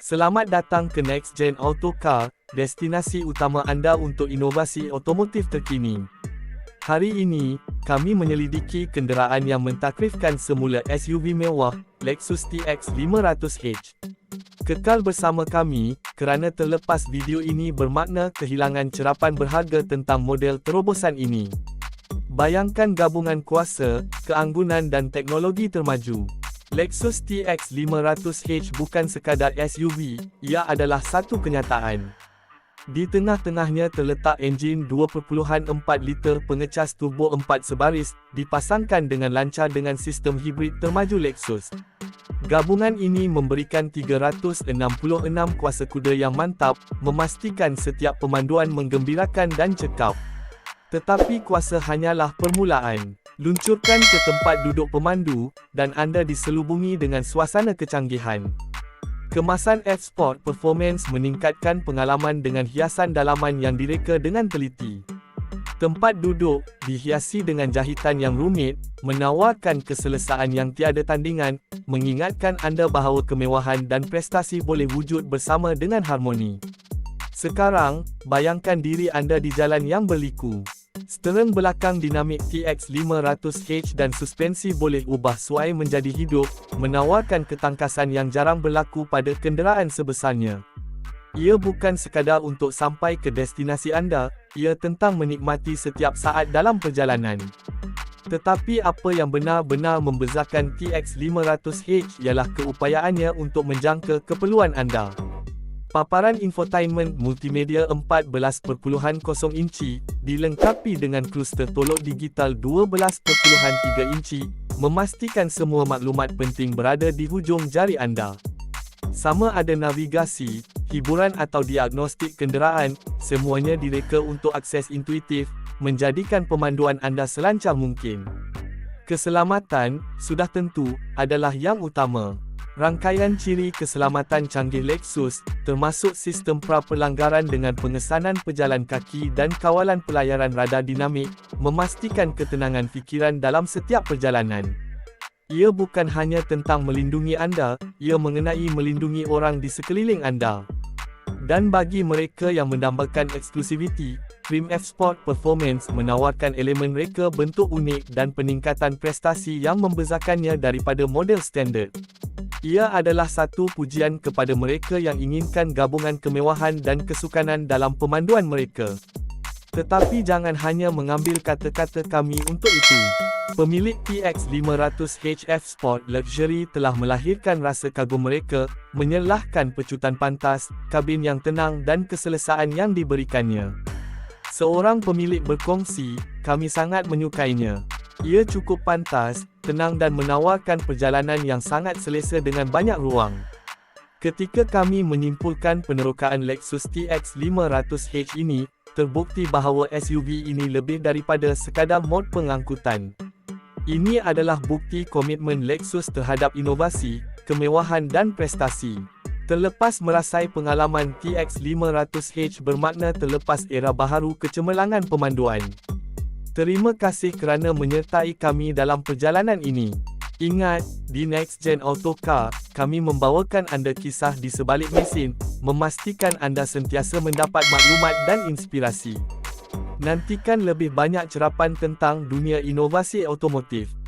Selamat datang ke Next Gen Auto Car, destinasi utama anda untuk inovasi otomotif terkini. Hari ini, kami menyelidiki kenderaan yang mentakrifkan semula SUV mewah, Lexus TX 500h. Kekal bersama kami, kerana terlepas video ini bermakna kehilangan cerapan berharga tentang model terobosan ini. Bayangkan gabungan kuasa, keanggunan dan teknologi termaju. Lexus TX 500h bukan sekadar SUV, ia adalah satu kenyataan. Di tengah-tengahnya terletak enjin 2.4 liter pengecas turbo 4 sebaris, dipasangkan dengan lancar dengan sistem hibrid termaju Lexus. Gabungan ini memberikan 366 kuasa kuda yang mantap, memastikan setiap pemanduan menggembirakan dan cekap. Tetapi kuasa hanyalah permulaan. Luncurkan ke tempat duduk pemandu, dan anda diselubungi dengan suasana kecanggihan. Kemasan F-Sport Performance meningkatkan pengalaman dengan hiasan dalaman yang direka dengan teliti. Tempat duduk, dihiasi dengan jahitan yang rumit, menawarkan keselesaan yang tiada tandingan, mengingatkan anda bahawa kemewahan dan prestasi boleh wujud bersama dengan harmoni. Sekarang, bayangkan diri anda di jalan yang berliku. Steren belakang dinamik TX 500h dan suspensi boleh ubah suai menjadi hidup, menawarkan ketangkasan yang jarang berlaku pada kenderaan sebesarnya. Ia bukan sekadar untuk sampai ke destinasi anda, ia tentang menikmati setiap saat dalam perjalanan. Tetapi apa yang benar-benar membezarkan TX 500h ialah keupayaannya untuk menjangka keperluan anda. Paparan infotainment multimedia 14.0 inci, dilengkapi dengan kluster tolok digital 12.3 inci, memastikan semua maklumat penting berada di hujung jari anda. Sama ada navigasi, hiburan atau diagnostik kenderaan, semuanya direka untuk akses intuitif, menjadikan pemanduan anda selancar mungkin. Keselamatan, sudah tentu, adalah yang utama. Rangkaian ciri keselamatan canggih Lexus, termasuk sistem pra-pelanggaran dengan pengesanan pejalan kaki dan kawalan pelayaran radar dinamik, memastikan ketenangan fikiran dalam setiap perjalanan. Ia bukan hanya tentang melindungi anda, ia mengenai melindungi orang di sekeliling anda. Dan bagi mereka yang mendambakan eksklusiviti, Trim F Sport Performance menawarkan elemen reka bentuk unik dan peningkatan prestasi yang membezarkannya daripada model standard. Ia adalah satu pujian kepada mereka yang inginkan gabungan kemewahan dan kesukanan dalam pemanduan mereka. Tetapi jangan hanya mengambil kata-kata kami untuk itu. Pemilik TX 500 HF Sport Luxury telah melahirkan rasa kagum mereka, menyelahkan pecutan pantas, kabin yang tenang dan keselesaan yang diberikannya. Seorang pemilik berkongsi, kami sangat menyukainya. Ia cukup pantas, tenang dan menawarkan perjalanan yang sangat selesa dengan banyak ruang. Ketika kami menyimpulkan penerokaan Lexus TX 500h ini, terbukti bahawa SUV ini lebih daripada sekadar mod pengangkutan. Ini adalah bukti komitmen Lexus terhadap inovasi, kemewahan dan prestasi. Terlepas merasai pengalaman TX 500h bermakna terlepas era baharu kecemerlangan pemanduan. Terima kasih kerana menyertai kami dalam perjalanan ini. Ingat, di Next Gen Auto Car, kami membawakan anda kisah di sebalik mesin, memastikan anda sentiasa mendapat maklumat dan inspirasi. Nantikan lebih banyak cerapan tentang dunia inovasi otomotif.